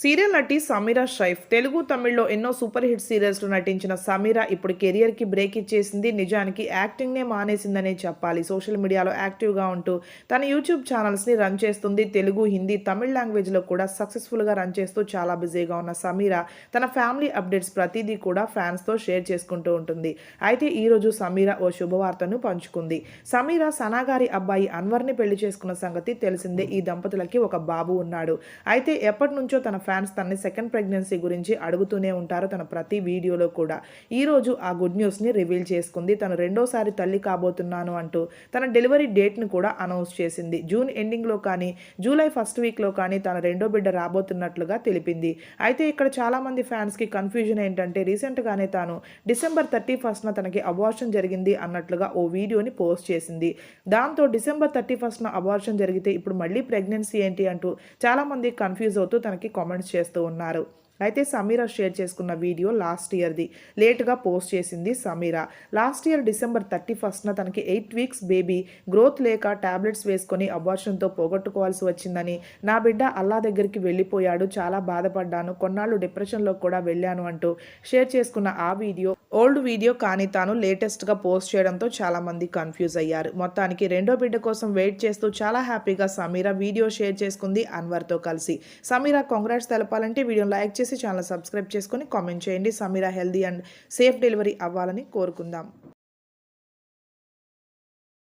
Serial నటి సమీరా షైఫ్ తెలుగు తమిళ్ళో ఎన్నో super hit సీరియల్స్లో నటించిన సమీరా ఇప్పుడు కెరియర్కి బ్రేక్ ఇచ్చేసింది. నిజానికి యాక్టింగ్నే మానేసిందనే చెప్పాలి. సోషల్ మీడియాలో యాక్టివ్గా ఉంటూ తన యూట్యూబ్ ఛానల్స్ని రన్ చేస్తుంది. తెలుగు హిందీ తమిళ్ లాంగ్వేజ్లో కూడా సక్సెస్ఫుల్గా రన్ చేస్తూ చాలా బిజీగా ఉన్న సమీరా తన ఫ్యామిలీ అప్డేట్స్ ప్రతిదీ కూడా ఫ్యాన్స్తో షేర్ చేసుకుంటూ ఉంటుంది. అయితే ఈరోజు సమీరా ఓ శుభవార్తను పంచుకుంది. సమీరా సనాగారి అబ్బాయి అన్వర్ని పెళ్ళి చేసుకున్న సంగతి తెలిసిందే. ఈ దంపతులకి ఒక బాబు ఉన్నాడు. అయితే ఎప్పటి నుంచో తన ఫ్యాన్స్ తనని సెకండ్ ప్రెగ్నెన్సీ గురించి అడుగుతూనే ఉంటారు తన ప్రతి వీడియోలో కూడా. ఈరోజు ఆ గుడ్ న్యూస్ని రివీల్ చేసుకుంది. తను రెండోసారి తల్లి కాబోతున్నాను అంటూ తన డెలివరీ డేట్ను కూడా అనౌన్స్ చేసింది. జూన్ ఎండింగ్లో కానీ జూలై ఫస్ట్ వీక్లో కానీ తన రెండో బిడ్డ రాబోతున్నట్లుగా తెలిపింది. అయితే ఇక్కడ చాలామంది ఫ్యాన్స్కి కన్ఫ్యూజన్ ఏంటంటే రీసెంట్గానే తాను డిసెంబర్ థర్టీ ఫస్ట్న తనకి అబార్షన్ జరిగింది అన్నట్లుగా ఓ వీడియోని పోస్ట్ చేసింది. దాంతో డిసెంబర్ థర్టీ ఫస్ట్న అబార్షన్ జరిగితే ఇప్పుడు మళ్ళీ ప్రెగ్నెన్సీ ఏంటి అంటూ చాలామంది కన్ఫ్యూజ్ అవుతూ తనకి కామెంట్స్ చేస్తూ ఉన్నారు. అయితే సమీరా షేర్ చేసుకున్న వీడియో లాస్ట్ ఇయర్ది. లేట్గా పోస్ట్ చేసింది Sameera. Last year December thirty ఫస్ట్న తనకి ఎయిట్ వీక్స్ బేబీ గ్రోత్ లేక టాబ్లెట్స్ వేసుకొని అబార్షన్తో పోగొట్టుకోవాల్సి వచ్చిందని. నా బిడ్డ అల్లా దగ్గరికి వెళ్ళిపోయాడు చాలా బాధపడ్డాను కొన్నాళ్ళు డిప్రెషన్లో కూడా వెళ్ళాను అంటూ షేర్ చేసుకున్న ఆ వీడియో ఓల్డ్ వీడియో కానీ తాను లేటెస్ట్గా పోస్ట్ చేయడంతో చాలామంది కన్ఫ్యూజ్ అయ్యారు. మొత్తానికి రెండో బిడ్డ కోసం వెయిట్ చేస్తూ చాలా హ్యాపీగా సమీరా వీడియో షేర్ చేసుకుంది అన్వర్తో కలిసి. సమీరా కాంగ్రాట్స్ తెలపాలంటే వీడియో లైక్ చేసి ఛానల్ సబ్స్క్రైబ్ చేసుకొని కామెంట్ చేయండి. Sameera healthy and safe delivery అవ్వాలని కోరుకుందాం.